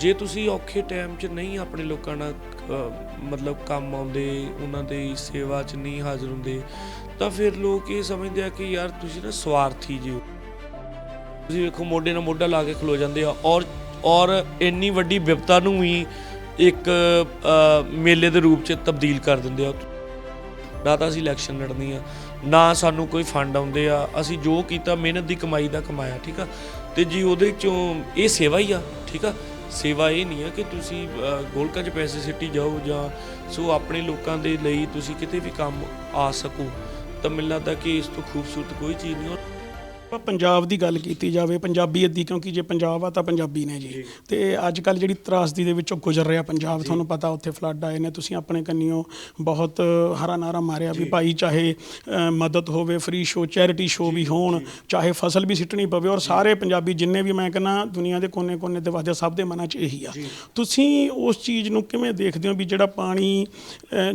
ਜੇ ਤੁਸੀਂ ਔਖੇ ਟਾਈਮ 'ਚ ਨਹੀਂ ਆਪਣੇ ਲੋਕਾਂ ਨਾਲ ਮਤਲਬ ਕੰਮ ਆਉਂਦੇ, ਉਹਨਾਂ ਦੀ ਸੇਵਾ 'ਚ ਨਹੀਂ ਹਾਜ਼ਰ ਹੁੰਦੇ, ਤਾਂ ਫਿਰ ਲੋਕ ਇਹ ਸਮਝਦੇ ਆ ਕਿ ਯਾਰ ਤੁਸੀਂ ਨਾ ਸਵਾਰਥੀ ਜੀ ਹੋ। ਤੁਸੀਂ ਵੇਖੋ ਮੋਢੇ ਨਾਲ ਮੋਢਾ ਲਾ ਕੇ ਖਲੋ ਜਾਂਦੇ ਆ ਔਰ ਔਰ ਇੰਨੀ ਵੱਡੀ ਵਿਪਤਾ ਨੂੰ ਵੀ ਇੱਕ ਮੇਲੇ ਦੇ ਰੂਪ 'ਚ ਤਬਦੀਲ ਕਰ ਦਿੰਦੇ ਆ। ਨਾ ਤਾਂ ਅਸੀਂ ਇਲੈਕਸ਼ਨ ਲੜਨੀ ਆ, ਨਾ ਸਾਨੂੰ ਕੋਈ ਫੰਡ ਆਉਂਦੇ ਆ। ਅਸੀਂ ਜੋ ਕੀਤਾ, ਮਿਹਨਤ ਦੀ ਕਮਾਈ ਦਾ ਕਮਾਇਆ, ਠੀਕ ਆ? ਤੇ ਜੀ ਉਹਦੇ ਚੋਂ ਇਹ ਸੇਵਾ ਹੀ ਆ, ਠੀਕ ਆ? ਸੇਵਾ ਇਹ ਨਹੀਂ ਹੈ ਕਿ ਤੁਸੀਂ ਗੋਲਕਾਂ 'ਚ ਪੈਸੇ ਸਿੱਟੀ ਜਾਓ ਜਾਂ ਸੋ ਆਪਣੇ ਲੋਕਾਂ ਦੇ ਲਈ ਤੁਸੀਂ ਕਿਤੇ ਵੀ ਕੰਮ ਆ ਸਕੋ। ਤਾਂ ਮੈਨੂੰ ਲੱਗਦਾ ਕਿ ਇਸ ਤੋਂ ਖੂਬਸੂਰਤ ਕੋਈ ਚੀਜ਼ ਨਹੀਂ, ਔਰ ਆਪਾਂ ਪੰਜਾਬ ਦੀ ਗੱਲ ਕੀਤੀ ਜਾਵੇ ਪੰਜਾਬੀਅਤ ਦੀ ਕਿਉਂਕਿ ਜੇ ਪੰਜਾਬ ਆ ਤਾਂ ਪੰਜਾਬੀ ਨੇ ਜੀ। ਤੇ ਅੱਜ ਕੱਲ ਜਿਹੜੀ ਤਰਾਸਦੀ ਦੇ ਵਿੱਚੋਂ ਗੁਜ਼ਰ ਰਿਹਾ ਪੰਜਾਬ ਤੁਹਾਨੂੰ ਪਤਾ ਉੱਥੇ ਫਲੱਡ ਆਏ ਨੇ ਤੁਸੀਂ ਆਪਣੇ ਕੰਨਿਓ ਬਹੁਤ ਹਰਾ ਨਾਰਾ ਮਾਰਿਆ ਵੀ ਭਾਈ ਚਾਹੇ ਮਦਦ ਹੋਵੇ ਫ੍ਰੀ ਸ਼ੋ ਚੈਰਿਟੀ ਸ਼ੋ ਵੀ ਹੋਣ ਚਾਹੇ ਫਸਲ ਵੀ ਸਿੱਟਣੀ ਪਵੇ ਔਰ ਸਾਰੇ ਪੰਜਾਬੀ ਜਿੰਨੇ ਵੀ ਮੈਂ ਕਹਿੰਦਾ ਦੁਨੀਆ ਦੇ ਕੋਨੇ-ਕੋਨੇ ਤੇ ਵਸਦੇ ਸਭ ਦੇ ਮਨਾਂ 'ਚ ਇਹੀ ਆ। ਤੁਸੀਂ ਉਸ ਚੀਜ਼ ਨੂੰ ਕਿਵੇਂ ਦੇਖਦੇ ਹੋ ਵੀ ਜਿਹੜਾ ਪਾਣੀ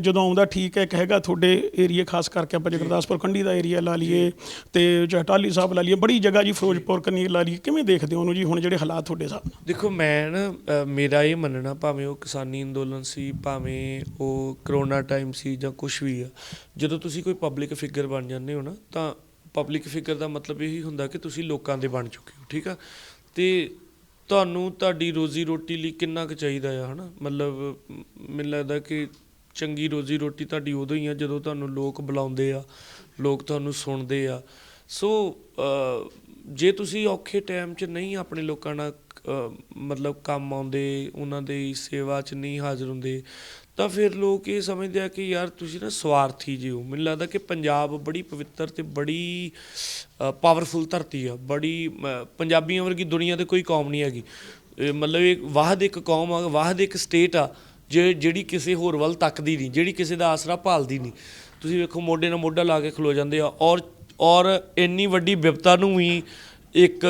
ਜਦੋਂ ਆਉਂਦਾ ਠੀਕ ਹੈ ਇੱਕ ਹੈਗਾ ਤੁਹਾਡੇ ਏਰੀਆ ਖਾਸ ਕਰਕੇ ਆਪਾਂ ਜੇ ਗੁਰਦਾਸਪੁਰ ਕੰਢੀ ਦਾ ਏਰੀਆ ਲਾ ਲਈਏ ਤੇ ਜਾਂ ਟਾਹਲੀ ਸਾਹਿਬ ਲਾ ਲਈਏ ਬੜੀ ਜਗ੍ਹਾ ਜੀ ਫਿਰੋਜ਼ਪੁਰ ਕੰਨੀ ਲਾ ਲਈਏ ਕਿਵੇਂ ਦੇਖਦੇ ਹੋ ਉਹਨੂੰ ਜੀ ਹੁਣ ਜਿਹੜੇ ਹਾਲਾਤ ਤੁਹਾਡੇ ਹਿਸਾਬ ਦੇਖੋ ਮੈਂ ਨਾ ਅ, ਮੇਰਾ ਇਹ ਮੰਨਣਾ ਭਾਵੇਂ ਉਹ ਕਿਸਾਨੀ ਅੰਦੋਲਨ ਸੀ ਭਾਵੇਂ ਉਹ ਕਰੋਨਾ ਟਾਈਮ ਸੀ ਜਾਂ ਕੁਝ ਵੀ ਆ ਜਦੋਂ ਤੁਸੀਂ ਕੋਈ ਪਬਲਿਕ ਫਿਗਰ ਬਣ ਜਾਂਦੇ ਹੋ ਨਾ ਤਾਂ ਪਬਲਿਕ ਫਿਗਰ ਦਾ ਮਤਲਬ ਇਹੀ ਹੁੰਦਾ ਕਿ ਤੁਸੀਂ ਲੋਕਾਂ ਦੇ ਬਣ ਚੁੱਕੇ ਹੋ ਠੀਕ ਆ? ਤੇ ਤੁਹਾਨੂੰ ਤੁਹਾਡੀ ਰੋਜ਼ੀ ਰੋਟੀ ਲਈ ਕਿੰਨਾ ਕੁ ਚਾਹੀਦਾ ਆ ਹਨਾ? ਮਤਲਬ ਮ, ਮੈਨੂੰ ਲੱਗਦਾ ਕਿ ਚੰਗੀ ਰੋਜ਼ੀ ਰੋਟੀ ਤੁਹਾਡੀ ਉਦੋਂ ਹੀ ਆ ਜਦੋਂ ਤੁਹਾਨੂੰ ਲੋਕ ਬੁਲਾਉਂਦੇ ਆ ਲੋਕ ਤੁਹਾਨੂੰ ਸੁਣਦੇ ਆ। ਸੋ ਜੇ ਤੁਸੀਂ ਔਖੇ ਟਾਈਮ 'ਚ ਨਹੀਂ ਆਪਣੇ ਲੋਕਾਂ ਨਾਲ ਮਤਲਬ ਕੰਮ ਆਉਂਦੇ, ਉਹਨਾਂ ਦੀ ਸੇਵਾ 'ਚ ਨਹੀਂ ਹਾਜ਼ਰ ਹੁੰਦੇ, ਤਾਂ ਫਿਰ ਲੋਕ ਇਹ ਸਮਝਦੇ ਆ ਕਿ ਯਾਰ ਤੁਸੀਂ ਨਾ ਸਵਾਰਥੀ ਜੀ ਹੋ। ਮੈਨੂੰ ਲੱਗਦਾ ਕਿ ਪੰਜਾਬ ਬੜੀ ਪਵਿੱਤਰ ਤੇ ਬੜੀ ਪਾਵਰਫੁਲ ਧਰਤੀ ਆ। ਬੜੀ ਪੰਜਾਬੀਆਂ ਵਰਗੀ ਦੁਨੀਆ ਤੇ ਕੋਈ ਕੌਮ ਨਹੀਂ ਹੈਗੀ। ਮਤਲਬ ਇਹ ਵਾਹਦ ਇੱਕ ਕੌਮ ਆ, ਵਾਹਦ ਇੱਕ ਸਟੇਟ ਆ, ਜੇ, ਜਿਹੜੀ ਕਿਸੇ ਹੋਰ ਵੱਲ ਤੱਕਦੀ ਨਹੀਂ, ਜਿਹੜੀ ਕਿਸੇ ਦਾ ਆਸਰਾ ਭਾਲਦੀ ਨਹੀਂ। ਤੁਸੀਂ ਵੇਖੋ, ਮੋਢੇ ਨਾਲ ਮੋਢਾ ਲਾ ਕੇ ਖਲੋ ਜਾਂਦੇ ਆ ਔਰ ਔਰ ਇੰਨੀ ਵੱਡੀ ਵਿਪਤਾ ਨੂੰ ਵੀ ਇੱਕ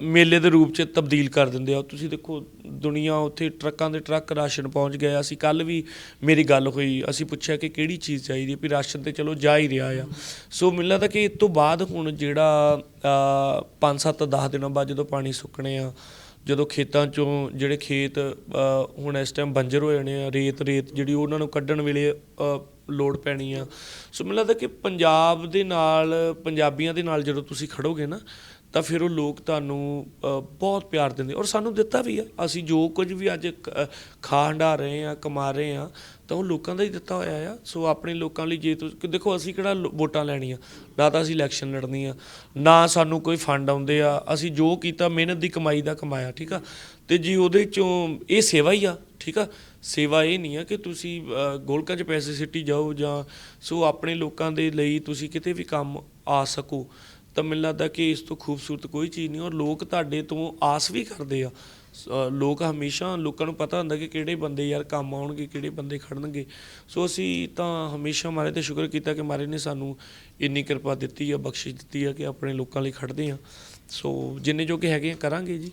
ਮੇਲੇ ਦੇ ਰੂਪ 'ਚ ਤਬਦੀਲ ਕਰ ਦਿੰਦੇ ਆ। ਤੁਸੀਂ ਦੇਖੋ, ਦੁਨੀਆ ਉੱਥੇ ਟਰੱਕਾਂ ਦੇ ਟਰੱਕ ਰਾਸ਼ਨ ਪਹੁੰਚ ਗਿਆ। ਅਸੀਂ ਕੱਲ ਵੀ ਮੇਰੀ ਗੱਲ ਹੋਈ। ਅਸੀਂ ਪੁੱਛਿਆ ਕਿ ਕਿਹੜੀ ਚੀਜ਼ ਚਾਹੀਦੀ ਹੈ? ਵੀ ਰਾਸ਼ਨ ਤੇ ਚਲੋ ਜਾ ਹੀ ਰਿਹਾ ਆ। ਸੋ ਮੈਨੂੰ ਲੱਗਦਾ ਕਿ ਇਸ ਤੋਂ ਬਾਅਦ ਹੁਣ ਜਿਹੜਾ 5-7 10 ਦਿਨਾਂ ਬਾਅਦ ਜਦੋਂ ਪਾਣੀ ਸੁੱਕਣੇ ਆ, ਜਦੋਂ ਖੇਤਾਂ ਚੋਂ ਜਿਹੜੇ ਖੇਤ ਹੁਣ ਇਸ ਟਾਈਮ ਬੰਜਰ ਹੋ ਜਾਣੇ ਆ ਰੇਤ ਰੇਤ ਜਿਹੜੀ ਉਹਨਾਂ ਨੂੰ ਕੱਢਣ ਵੇਲੇ ਲੋੜ ਪੈਣੀ ਆ। ਸੋ ਮੈਨੂੰ ਲੱਗਦਾ ਕਿ ਪੰਜਾਬ ਦੇ ਨਾਲ, ਪੰਜਾਬੀਆਂ ਦੇ ਨਾਲ ਜਦੋਂ ਤੁਸੀਂ ਖੜੋਗੇ ਨਾ, ਤਾਂ ਫਿਰ ਉਹ ਲੋਕ ਤੁਹਾਨੂੰ ਬਹੁਤ ਪਿਆਰ ਦਿੰਦੇ ਔਰ ਸਾਨੂੰ ਦਿੱਤਾ ਵੀ ਆ। ਅਸੀਂ ਜੋ ਕੁਝ ਵੀ ਅੱਜ ਖਾ ਹੰਢਾ ਰਹੇ ਆ, ਕਮਾ ਰਹੇ ਆ, ਤਾਂ ਉਹ ਲੋਕਾਂ ਦਾ ਹੀ ਦਿੱਤਾ ਹੋਇਆ ਆ। ਸੋ ਆਪਣੇ ਲੋਕਾਂ ਲਈ ਜੇ ਤੁਸੀਂ ਦੇਖੋ ਅਸੀਂ ਕਿਹੜਾ ਵੋਟਾਂ ਲੈਣੀਆਂ, ਨਾ ਤਾਂ ਅਸੀਂ ਇਲੈਕਸ਼ਨ ਲੜਨੀ ਆ ਨਾ ਸਾਨੂੰ ਕੋਈ ਫੰਡ ਆਉਂਦੇ ਆ। ਅਸੀਂ ਜੋ ਕੀਤਾ, ਮਿਹਨਤ ਦੀ ਕਮਾਈ ਦਾ ਕਮਾਇਆ, ਠੀਕ ਆ? ਤੇ ਜੀ ਉਹਦੇ ਚੋਂ ਇਹ ਸੇਵਾ ਹੀ ਆ, ਠੀਕ ਆ? ਸੇਵਾ ਇਹ ਨਹੀਂ ਆ ਕਿ ਤੁਸੀਂ ਅ, ਗੋਲਕਾਂ 'ਚ ਪੈਸੇ ਸਿੱਟੀ ਜਾਓ ਜਾਂ ਸੋ ਆਪਣੇ ਲੋਕਾਂ ਦੇ ਲਈ ਤੁਸੀਂ ਕਿਤੇ ਵੀ ਕੰਮ ਆ ਸਕੋ ਤਾਂ ਮੈਨੂੰ ਲੱਗਦਾ ਕਿ ਇਸ ਤੋਂ ਖੂਬਸੂਰਤ ਕੋਈ ਚੀਜ਼ ਨਹੀਂ ਔਰ ਲੋਕ ਤੁਹਾਡੇ ਤੋਂ ਆਸ ਵੀ ਕਰਦੇ ਆ। ਸ- ਲੋਕ ਹਮੇਸ਼ਾ ਲੋਕਾਂ ਨੂੰ ਪਤਾ ਹੁੰਦਾ ਕਿ ਕਿਹੜੇ ਬੰਦੇ ਯਾਰ ਕੰਮ ਆਉਣਗੇ ਕਿਹੜੇ ਬੰਦੇ ਖੜਨਗੇ। ਸੋ ਅਸੀਂ ਤਾਂ ਹਮੇਸ਼ਾ ਮਾਰੇ ਤੇ ਸ਼ੁਕਰ ਕੀਤਾ ਕਿ ਮਾਰੇ ਨੇ ਸਾਨੂੰ ਇੰਨੀ ਕਿਰਪਾ ਦਿੱਤੀ ਆ ਬਖਸ਼ਿਸ਼ ਦਿੱਤੀ ਆ ਕਿ ਆਪਣੇ ਲੋਕਾਂ ਲਈ ਖੜਦੇ ਆ। ਸੋ ਜਿੰਨੇ ਜੋ ਕਿ ਹੈਗੇ ਆ ਕਰਾਂਗੇ ਜੀ।